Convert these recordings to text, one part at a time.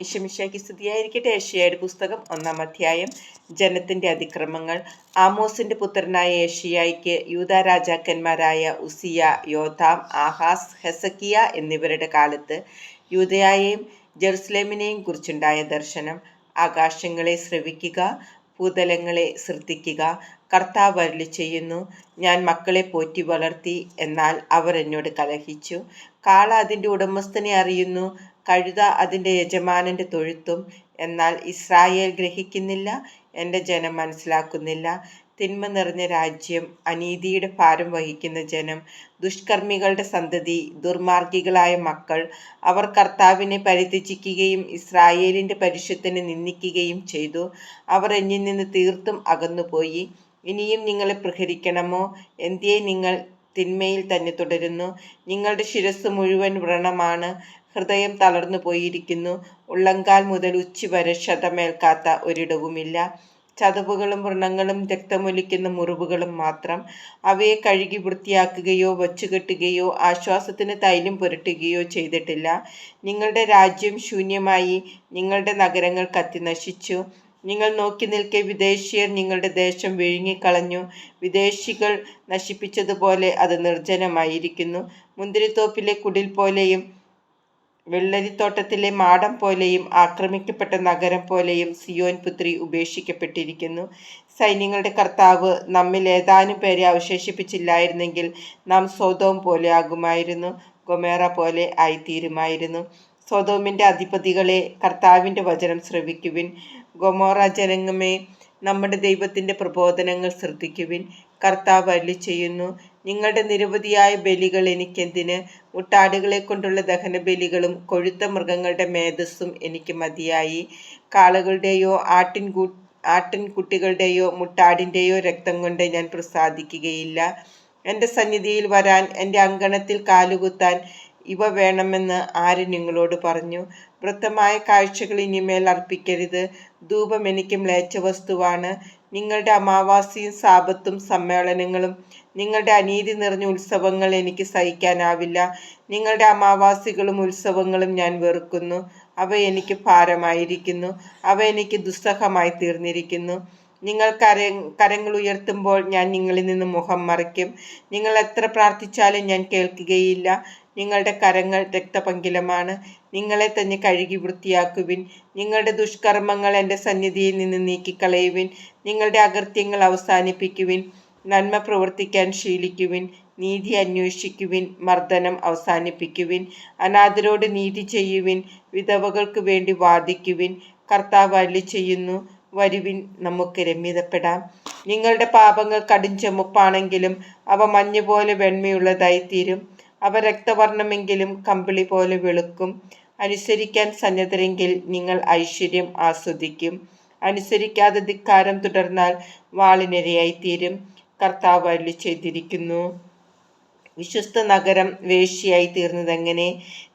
ഈശമിശയ്ക്ക് സ്തുതിയായിരിക്കട്ടെ. ഏഷ്യയുടെ പുസ്തകം ഒന്നാം അധ്യായം. ജനത്തിന്റെ അതിക്രമങ്ങൾ. ആമോസിന്റെ പുത്രനായ ഏഷ്യയ്ക്ക് യൂത രാജാക്കന്മാരായ ഉസിയ യോഥാം ആഹാസ് ഹെസക്കിയ എന്നിവരുടെ കാലത്ത് യൂതയായെയും ജെറുസലേമിനെയും കുറിച്ചുണ്ടായ ദർശനം. ആകാശങ്ങളെ ശ്രവിക്കുക ഭൂതലങ്ങളെ ശ്രദ്ധിക്കുക കർത്താവ് അരുളി ചെയ്യുന്നു ഞാൻ മക്കളെ പോറ്റി വളർത്തി എന്നാൽ അവർ എന്നോട് കലഹിച്ചു. കാള അതിന്റെ ഉടമസ്ഥനെ അറിയുന്നു കഴുത അതിന്റെ യജമാനന്റെ തൊഴുത്തും എന്നാൽ ഇസ്രായേൽ ഗ്രഹിക്കുന്നില്ല എന്റെ ജനം മനസ്സിലാക്കുന്നില്ല. തിന്മ നിറഞ്ഞ രാജ്യം അനീതിയുടെ ഭാരം വഹിക്കുന്ന ജനം ദുഷ്കർമ്മികളുടെ സന്തതി ദുർമാർഗികളായ മക്കൾ അവർ കർത്താവിനെ പരിത്യജിക്കുകയും ഇസ്രായേലിന്റെ പരിശുദ്ധനെ നിന്ദിക്കുകയും ചെയ്തു. അവർ എന്നിൽ നിന്ന് തീർത്തും അകന്നുപോയി. ഇനിയും നിങ്ങളെ പ്രഹരിക്കണമോ? എന്തിയെ നിങ്ങൾ തിന്മയിൽ തന്നെ തുടരുന്നു. നിങ്ങളുടെ ശിരസ് മുഴുവൻ വ്രണമാണ്. ഹൃദയം തളർന്നു പോയിരിക്കുന്നു. ഉള്ളങ്കാൽ മുതൽ ഉച്ചി വരെ ക്ഷതമേൽക്കാത്ത ഒരിടവുമില്ല. ചതവുകളും വ്രണങ്ങളും രക്തമൊലിക്കുന്ന മുറിവുകളും മാത്രം അവയെ കഴുകി വൃത്തിയാക്കുകയോ വച്ചുകെട്ടുകയോ ആശ്വാസത്തിന് തൈലം പുരട്ടുകയോ ചെയ്തിട്ടില്ല. നിങ്ങളുടെ രാജ്യം ശൂന്യമായി നിങ്ങളുടെ നഗരങ്ങൾ കത്തി നശിച്ചു നിങ്ങൾ നോക്കി നിൽക്കെ വിദേശീയർ നിങ്ങളുടെ ദേശം വിഴുങ്ങിക്കളഞ്ഞു. വിദേശികൾ നശിപ്പിച്ചതുപോലെ അത് നിർജനമായിരിക്കുന്നു. മുന്തിരിത്തോപ്പിലെ കുടിൽ പോലെയും വെള്ളരിത്തോട്ടത്തിലെ മാടം പോലെയും ആക്രമിക്കപ്പെട്ട നഗരം പോലെയും സിയോൻ പുത്രി ഉപേക്ഷിക്കപ്പെട്ടിരിക്കുന്നു. സൈന്യങ്ങളുടെ കർത്താവ് നമ്മിൽ ഏതാനും പേരെ അവശേഷിപ്പിച്ചില്ലായിരുന്നെങ്കിൽ നാം സ്വതവും പോലെ ആകുമായിരുന്നു ഗൊമേറ പോലെ ആയിത്തീരുമായിരുന്നു. സ്വതോമിന്റെ അധിപതികളെ കർത്താവിന്റെ വചനം ശ്രവിക്കുവിൻ. ഗൊമോറ ജനങ്ങമേ നമ്മുടെ ദൈവത്തിന്റെ പ്രബോധനങ്ങൾ ശ്രദ്ധിക്കുവിൻ. കർത്താവ് അല്ലി ചെയ്യുന്നു നിങ്ങളുടെ നിരവധിയായ ബലികൾ എനിക്കെന്തിന്? മുട്ടാടുകളെ കൊണ്ടുള്ള ദഹന ബലികളും കൊഴുത്ത മൃഗങ്ങളുടെ മേധസ്സും എനിക്ക് മതിയായി. കാളകളുടെയോ ആട്ടിൻകൂ ആട്ടിൻകുട്ടികളുടെയോ മുട്ടാടിന്റെയോ രക്തം കൊണ്ട് ഞാൻ പ്രസാദിക്കുകയില്ല. എന്റെ സന്നിധിയിൽ വരാൻ എന്റെ അങ്കണത്തിൽ കാലുകുത്താൻ ഇവ വേണമെന്ന് ആര് നിങ്ങളോട് പറഞ്ഞു? വൃത്തമായ കാഴ്ചകൾ ഇനിമേൽ അർപ്പിക്കരുത്. ധൂപം എനിക്ക് മ്ലേച്ഛ വസ്തുവാണ്. നിങ്ങളുടെ അമാവാസിയും സാപത്തും സമ്മേളനങ്ങളും നിങ്ങളുടെ അനീതി നിറഞ്ഞ ഉത്സവങ്ങൾ എനിക്ക് സഹിക്കാനാവില്ല. നിങ്ങളുടെ അമാവാസികളും ഉത്സവങ്ങളും ഞാൻ വെറുക്കുന്നു. അവ എനിക്ക് ഭാരമായിരിക്കുന്നു. അവ എനിക്ക് ദുസ്സഹമായി തീർന്നിരിക്കുന്നു. നിങ്ങൾ കര കരങ്ങൾ ഉയർത്തുമ്പോൾ ഞാൻ നിങ്ങളിൽ നിന്ന് മുഖം മറയ്ക്കും. നിങ്ങൾ എത്ര പ്രാർത്ഥിച്ചാലും ഞാൻ കേൾക്കുകയില്ല. നിങ്ങളുടെ കരങ്ങൾ രക്തപങ്കിലമാണ്. നിങ്ങളെ തന്നെ കഴുകി വൃത്തിയാക്കുവിൻ. നിങ്ങളുടെ ദുഷ്കർമ്മങ്ങൾ എന്റെ സന്നിധിയിൽ നിന്ന് നീക്കിക്കളയുവിൻ. നിങ്ങളുടെ അകൃത്യങ്ങൾ അവസാനിപ്പിക്കുവിൻ. നന്മ പ്രവർത്തിക്കാൻ ശീലിക്കുവിൻ. നീതി അന്വേഷിക്കുവിൻ. മർദ്ദനം അവസാനിപ്പിക്കുവിൻ. അനാഥരോട് നീതി ചെയ്യുവിൻ. വിധവകൾക്ക് വേണ്ടി വാദിക്കുവിൻ. കർത്താവ് അല്ലി ചെയ്യുന്നു. വരുവിൻ നമുക്ക് രമ്യതപ്പെടാം. നിങ്ങളുടെ പാപങ്ങൾ കടും ചെമുപ്പാണെങ്കിലും അവ മഞ്ഞുപോലെ വെണ്മയുള്ളതായിത്തീരും. അവ രക്തവർണമെങ്കിലും കമ്പിളി പോലെ വെളുക്കും. അനുസരിക്കാൻ സന്നദ്ധരെങ്കിൽ നിങ്ങൾ ഐശ്വര്യം ആസ്വദിക്കും. അനുസരിക്കാതെ ധിക്കാരം തുടർന്നാൽ വാളിനിരയായിത്തീരും. കർത്താവ് അരുളി ചെയ്തിരിക്കുന്നു വിശ്വസ്ത നഗരം വേശ്യയായി തീർന്നതെങ്ങനെ?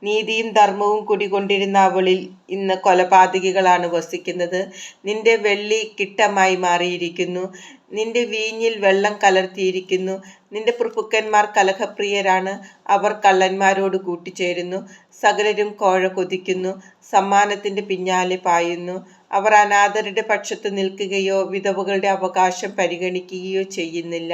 നീതിയും ധർമ്മവും കുടികൊണ്ടിരുന്ന അവളിൽ ഇന്ന് കൊലപാതകികളാണ് വസിക്കുന്നത്. നിന്റെ വെള്ളി കിട്ടമായി മാറിയിരിക്കുന്നു. നിന്റെ വീഞ്ഞിൽ വെള്ളം കലർത്തിയിരിക്കുന്നു. നിന്റെ പ്രഭുക്കന്മാർ കലഹപ്രിയരാണ്. അവർ കള്ളന്മാരോട് കൂട്ടിച്ചേരുന്നു. സകലരും കോഴ കൊതിക്കുന്നു. സമ്മാനത്തിന്റെ പിന്നാലെ പായുന്നു. അവർ അനാഥരുടെ പക്ഷത്ത് നിൽക്കുകയോ വിധവകളുടെ അവകാശം പരിഗണിക്കുകയോ ചെയ്യുന്നില്ല.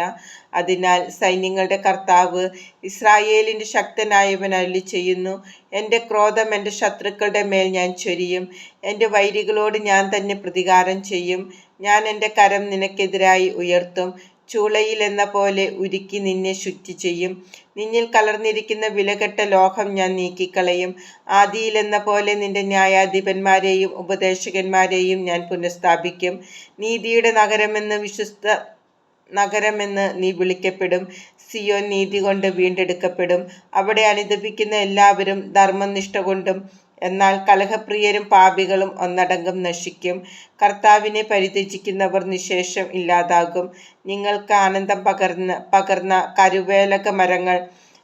അതിനാൽ സൈന്യങ്ങളുടെ കർത്താവ് ഇസ്രായേലിന്റെ ശക്തനായവൻ അല്ലി ചെയ്യുന്നു എന്റെ ക്രോധം എന്റെ ശത്രുക്കളുടെ മേൽ ഞാൻ ചൊരിയും. എന്റെ വൈരികളോട് ഞാൻ തന്നെ പ്രതികാരം ചെയ്യും. ഞാൻ എന്റെ കരം നിനക്കെതിരായി ഉയർത്തും. ചൂളയിൽ എന്ന പോലെ ഉരുക്കി നിന്നെ ശുദ്ധി ചെയ്യും. നിന്നിൽ കലർന്നിരിക്കുന്ന വിലകെട്ട ലോഹം ഞാൻ നീക്കിക്കളയും. ആദിയിൽ എന്ന പോലെ നിന്റെ ന്യായാധിപന്മാരെയും ഉപദേശകന്മാരെയും ഞാൻ പുനഃസ്ഥാപിക്കും. നീതിയുടെ നഗരമെന്ന് വിശ്വസ്ത നഗരമെന്ന് നീ വിളിക്കപ്പെടും. സിയോൻ നീതി കൊണ്ട് വീണ്ടെടുക്കപ്പെടും. അവിടെ അനുദപിക്കുന്ന എല്ലാവരും ധർമ്മനിഷ്ഠ കൊണ്ടും എന്നാൽ കലഹപ്രിയരും പാപികളും ഒന്നടങ്കം നശിക്കും. കർത്താവിനെ പരിത്യജിക്കുന്നവർ നിശേഷം ഇല്ലാതാകും. നിങ്ങൾക്ക് ആനന്ദം പകർന്ന പകർന്ന കരുവേലക മരങ്ങൾ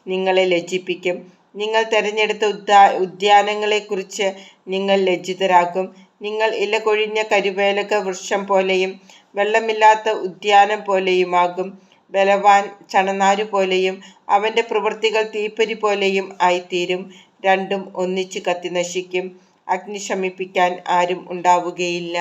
നിങ്ങളെ ലജ്ജിപ്പിക്കും. നിങ്ങൾ തിരഞ്ഞെടുത്ത ഉദ്യാ ഉദ്യാനങ്ങളെക്കുറിച്ച് നിങ്ങൾ ലജ്ജിതരാകും. നിങ്ങൾ ഇല കൊഴിഞ്ഞ കരുവേലക വൃക്ഷം പോലെയും വെള്ളമില്ലാത്ത ഉദ്യാനം പോലെയുമാകും. ബലവാൻ ചണനാരു പോലെയും അവന്റെ പ്രവൃത്തികൾ തീപ്പരി പോലെയും ആയിത്തീരും. രണ്ടും ഒന്നിച്ച് കത്തി നശിക്കും. അഗ്നി ശമിപ്പിക്കാൻ ആരും ഉണ്ടാവുകയില്ല.